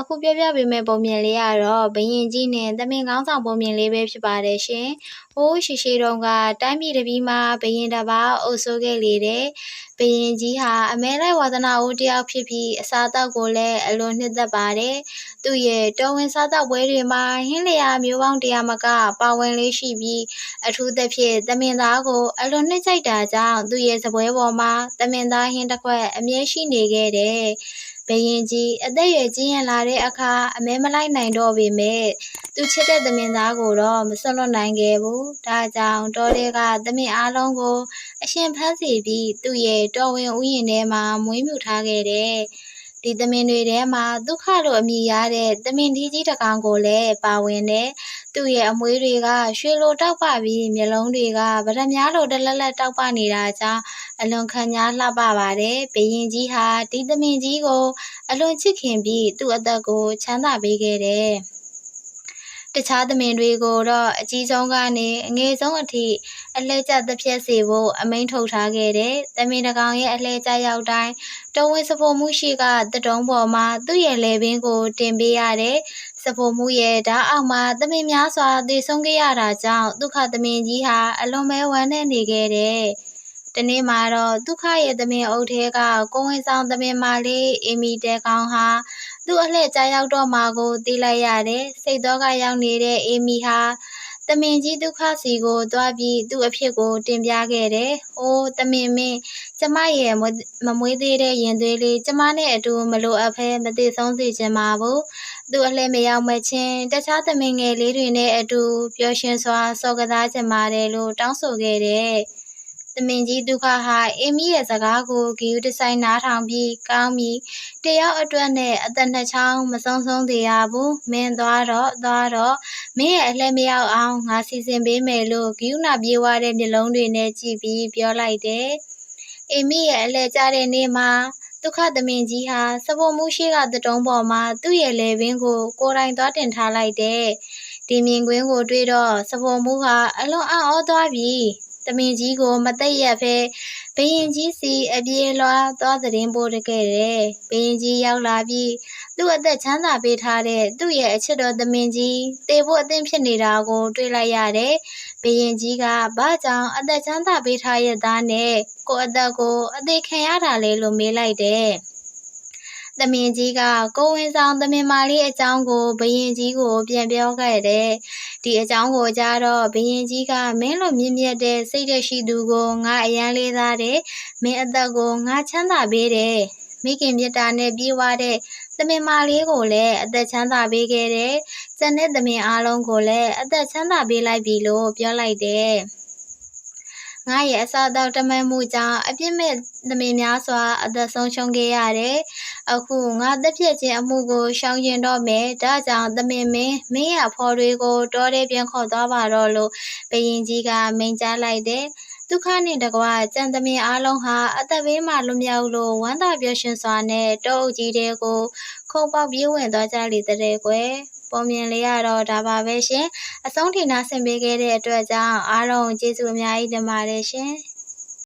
အခုပြောပြပေးမယ့်ပုံမြင်လေးကတော့ဘယင်ကြီးနဲ့သမင်ကောင်းဆောင်ပုံမြင်လေးပဲဖြစ်ပါတယ်ရှင်။ဟိုးရှိရှိတုန်းကတိုင်းပြည်တစ်ပြည်မှာဘယင်တစ်ပါးအုပ်စိုးခဲ့လေတဲ့ဘယင်ကြီးဟာအမဲလိုက်ဝါသနာဦးတယောက်ဖြစ်ပြီးအစားအသောက်ကိုလည်းအလွန်နှစ်သက်ပါတယ်။သူ့ရဲ့တော်ဝင်စားသောက်ပွဲတွေမှာဟင်းလျာမျိုးပေါင်းတရားမကပါဝင်လေးရှိပြီးအထူးသဖြင့်သမင်သားကိုအလွန်နှစ်ကြိုက်တာကြောင့်သူ့ရဲ့စပွဲပေါ်မှာသမင်သားဟင်းတစ်ခွက်အမြဲရှိနေခဲ့တယ်။ဘယင်ကြီးအသက်ရွယ်ကြီးရင်လာတဲ့အခါအမဲမလိုက်နိုင်တော့ပေမဲ့သူချစ်တဲ့သမင်သားကိုတော့မစွန့်လွတ်နိုင်ခဲ့ဘူး။ဒါကြောင့်တော်တဲ့ကသမင်အားလုံးကို အရှင်ဖမ်းစီပြီးသူ့ရဲ့တော်ဝင်ဥယျာဉ်ထဲမှာမွေးမြူထားခဲ့တယ်။ဒီသမင်တွေထဲမှာဒုက္ခလို့အမည်ရတဲ့သမင်ဒီကြီးတစ်ကောင်ကိုလည်းပါဝင်တယ်။သူ့ရဲ့အမွေးတွေကရွှေလိုတောက်ပပြီးမျက်လုံးတွေကဗရမ ्या လိုတလက်လက်တောက်ပနေတာကြောင့် အလွန်ခံညာလှပပါတယ်။ဘရင်ကြီးဟာဒီသမင်ကြီးကို အလွန်ချစ်ခင်ပြီးသူ့အသက်ကိုချမ်းသာပေးခဲ့တယ်။တခြားသမင်တွေကိုတော့အကြီးဆုံးကနေအငယ်ဆုံးအထိအလှည့်ကျသဖြတ်စေဖို့အမိန့်ထုတ်ထားခဲ့တယ်။သမင်တကောင်ရဲ့အလှည့်ကျရောက်တိုင်းတော်ဝင်စဖို့မှုရှိကတတုံးပေါ်မှာသူ့ရဲ့လေပင်ကို တင်ပေးရတယ်။စဖို့မှုရဲ့ဓာတ်အောက်မှာသမင်များစွာသေဆုံးခဲ့ရတာကြောင့်ဒုက္ခသမင်ကြီးဟာအလွန်ပဲဝမ်းနည်းနေခဲ့တယ်။ တနေ့မှာတော့ဒုက္ခရဲ့သမင်အုပ်ထဲကကိုဝင်ဆောင်သမင်မလေးအီမီတဲကောင်ဟာသူ့အလှည့်ကြားရောက်တော့မှာကိုသိလိုက်ရတယ်။စိတ်သောကရောက်နေတဲ့အေမီဟာသမင်ကြီးဒုက္ခစီကိုသွားပြီးသူ့အဖြစ်ကို တင်ပြခဲ့တယ်။အိုးသမင်မင်းကျမရဲ့မမွေးသေးတဲ့ရင်သွေးလေးကျမနဲ့အတူမလိုအပ်ဖဲမသိဆုံးစေချင်ပါဘူး။သူ့အလှည့်မရောက်မချင်းတခြားသမင်ငယ်လေးတွေနဲ့အတူပျော်ရွှင်စွာစော်ကစားချင်ပါတယ်လို့တောင်းဆိုခဲ့တယ်။ သမင်ကြီးဒုက္ခဟာအေမီရဲ့စကားကိုဂီယူတဆိုင်နားထောင်ပြီးကောင်းပြီးတယောက်အတွက်နဲ့အသက်နှစ်ချောင်းမဆုံးဆုံးသေးရဘူးမင်းသွားတော့သွားတော့မင်းရဲ့အလှည့်မရောက်အောင်ငါစီစဉ်ပေးမယ်လို့ဂီယူနာပြေးွားတဲ့မျက်လုံးတွေနဲ့ကြည့်ပြီးပြောလိုက်တယ်အေမီရဲ့အလှည့်ကျတဲ့နေ့မှာဒုက္ခသမင်ကြီးဟာစပေါ်မှုရှိကတတုံးပေါ်မှာသူ့ရဲ့လေပင်ကိုကိုယ်တိုင်သွားတင်ထားလိုက်တဲ့ဒီမြင်ကွင်းကိုတွေ့တော့စပေါ်မှုဟာအလွန်အံ့ဩသွားပြီး တမင်ကြီးကိုမသိရက်ဖဲဘရင်ကြီးစီအပြေးလွှားသွားသတင်းပို့ခဲ့တယ်။ဘရင်ကြီးရောက်လာပြီးသူ့အသက်ချမ်းသာပေးထားတဲ့သူ့ရဲ့အချစ်တော်သမင်ကြီးတေဖို့အသင့်ဖြစ်နေတာကို တွေ့လိုက်ရတယ်။ဘရင်ကြီးကဘာကြောင့်အသက်ချမ်းသာပေးထားရသားနဲ့ကိုအသက်ကိုအသေးခံရတာလဲလို့မေးလိုက်တယ်။သမင်ကြီးကကိုဝင်ဆောင်သမင်မာလေးအကြောင်းကိုဘယင်ကြီးကိုပြန်ပြောခဲ့တယ်။ ဒီအကြောင်းကိုကြားတော့ဘယင်ကြီးကမင်းလိုမြင့်မြတ်တဲ့စိတ်တရှိသူကိုငါအယမ်းလေးသားတယ်။မင်းအသက်ကိုငါချမ်းသာပေးတယ်။မိခင်မြတ်တာနဲ့ပြေးွားတဲ့သမင်မာလေးကိုလည်းအသက်ချမ်းသာပေးခဲ့တယ်။ကျန်တဲ့သမင်အားလုံးကိုလည်းအသက်ချမ်းသာပေးလိုက်ပြီလို့ပြောလိုက်တယ်။ ငါရဲ့အစာအသောက်တမန်မှုကြောင့်အပြစ်မဲ့သမင်များစွာအသက်ဆုံးရှုံးခဲ့ရတယ်။အခုငါသက်ဖြစ်ခြင်းအမှုကိုရှောင်ကျင်တော့မယ်။ဒါကြောင့်သမင်မင်းမင်းရဖော်တွေကိုတောထဲပြန်ခေါ်သွားပါတော့လို့ဘယင်ကြီးကမိန့်ကြားလိုက်တယ်။ဒုက္ခနှင့်တကွကြံသမင်အားလုံးဟာအသက်ဘေးမှလွတ်မြောက်လို့ဝမ်းသာပျော်ရွှင်စွာနဲ့တောအုပ်ကြီးတဲကိုခုံပေါက်ပြေးဝင်သွားကြလေတဲ့ကွယ်။ ပုံမြင်လေးရတော့ဒါပါပဲရှင်အဆုံးထိနာဆင်ပေးခဲ့တဲ့အတွက်ကြောင့်အားလုံးကျေးဇူးအများကြီးတင်ပါတယ်ရှင်။